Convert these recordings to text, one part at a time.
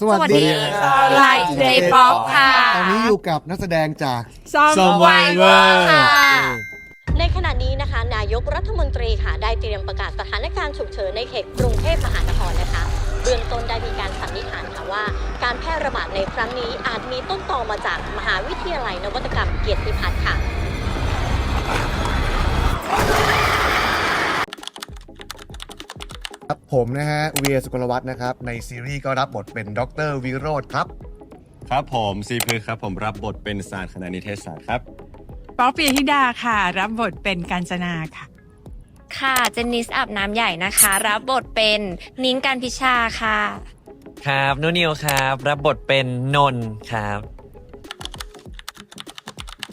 สวัสดีค่ะไลฟ์เดย์ป๊อปค่ะตอนนี้อยู่กับนักแสดงจาก Survivor ค่ะ ในขณะนี้นะคะ นายกรัฐมนตรีค่ะ ได้เตรียมประกาศสถานการณ์ฉุกเฉินในเขตกรุงเทพมหานครนะคะ เบื้องต้นได้มีการสันนิษฐานค่ะว่า การแพร่ระบาดในครั้งนี้อาจมีต้นตอมาจากมหาวิทยาลัยนวัตกรรมเกียรติพัฒน์ค่ะ ผมนะฮะเวียสุกลวัฒน์นะครับ ในซีรีส์ก็รับบทเป็นดรวิโรธครับ ครับผมซีพือครับผมรับบทเป็นศาสตร์คณะนิเทศศาสตร์ครับป๊อปปียธิดาค่ะ รับบทเป็นกาญจนาค่ะ ค่ะเจนนิสอาบน้ำใหญ่นะคะ รับบทเป็นนิ้งการพิชาค่ะ ครับนุนิวครับ รับบทเป็นนนท์ครับ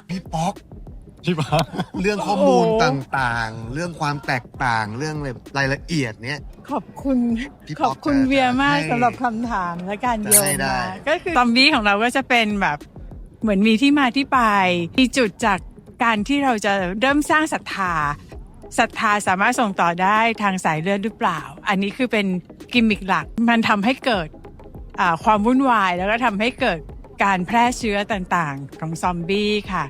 พี่ป๊อก พี่ป๊อกเรื่องข้อมูลต่างๆ เรื่องความแตกต่างเรื่องรายละเอียดเนี้ย ขอบคุณพี่ขอบคุณป๊อกจะเวียมากให้ สำหรับคำถามและการโยจะให้นได้ มาก็คือซอมบี้ของเราก็จะเป็นแบบเหมือนมีที่มาที่ไป มีจุดจากการที่เราจะเริ่มสร้างศรัทธาศรัทธาสามารถส่งต่อได้ทางสายเลือดหรือเปล่า อันนี้คือเป็นกิมมิคหลักมันทำให้เกิดอ่าความวุ่นวาย แล้วก็ทำให้เกิดการแพร่เชื้อต่างๆ ของซอมบี้ค่ะ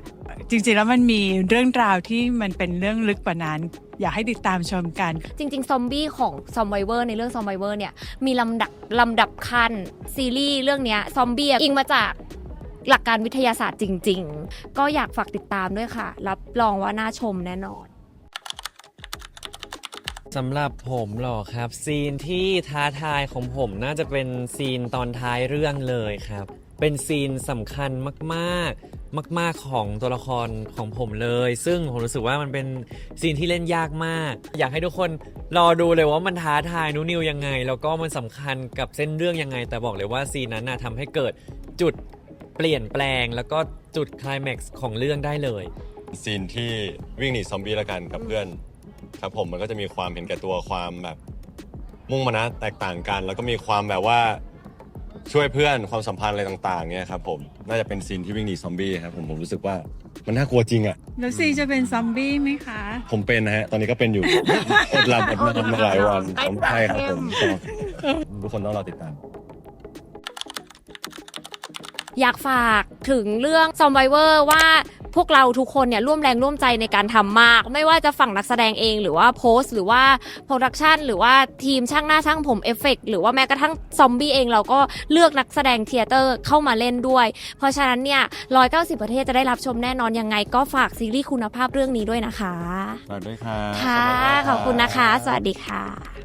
จริงๆแล้วมันมีเรื่องราวที่มันเป็นเรื่องลึกกว่านั้น อยากให้ติดตามชมกัน จริง ๆ ซอมบี้ของซอมไวเวอร์ในเรื่องซอมไวเวอร์เนี่ยมีลำดับลำดับขั้นซีรีส์เรื่องเนี้ยซอมบี้อิงมาจากหลักการวิทยาศาสตร์จริง ๆ ก็อยากฝากติดตามด้วยค่ะ รับรองว่าน่าชมแน่นอน สำหรับผมเหรอครับ ซีนที่ท้าทายของผมน่าจะเป็นซีนตอนท้ายเรื่องเลยครับ เป็นซีนสำคัญมากๆ มาก ๆ ของตัวละครของผมเลย ซึ่งผมรู้สึกว่ามันเป็นซีนที่เล่นยากมาก อยากให้ทุกคนรอดูเลยว่ามันท้าทายนุนิวยังไง แล้วก็มันสำคัญกับเส้นเรื่องยังไง แต่บอกเลยว่าซีนนั้นนะทำให้เกิดจุดเปลี่ยนแปลง แล้วก็จุดคลายแม็กซ์ของเรื่องได้เลย ซีนที่วิ่งหนีซอมบี้ละกันกับเพื่อน ครับผมมันก็จะมีความเห็นแก่ตัวความแบบมุ่งมานะแตกต่างกัน แล้วก็มีความแบบว่า ช่วยเพื่อนความสัมพันธ์อะไรต่างๆเนี่ยครับผมน่าจะเป็นซีนที่วิ่งหนีซอมบี้ครับผมผมรู้สึกว่ามันน่ากลัวจริงอะ แล้วซีจะเป็นซอมบี้ไหมคะ ผมเป็นนะฮะ ตอนนี้ก็เป็นอยู่ อดหลับอดนอนมาหลายวันผมใช่ครับผมทุกคนต้องรอติดตาม อยากฝากถึงเรื่องซอมไวเวอร์ว่า พวกเราทุกคนเนี่ยร่วมแรงร่วมใจในการทำมาก ไม่ว่าจะฝั่งนักแสดงเอง หรือว่าโพสต์ หรือว่าโปรดักชันหรือว่าทีมช่างหน้าช่างผมเอฟเฟกหรือว่าแม้กระทั่งซอมบี้เองเราก็เลือกนักแสดงเทเตอร์เข้ามาเล่นด้วย เพราะฉะนั้นเนี่ย190ประเทศจะได้รับชมแน่นอนยังไง ก็ฝากซีรีส์คุณภาพเรื่องนี้ด้วยนะคะฝากด้วยครับค่ะขอบคุณนะคะ สวัสดีค่ะ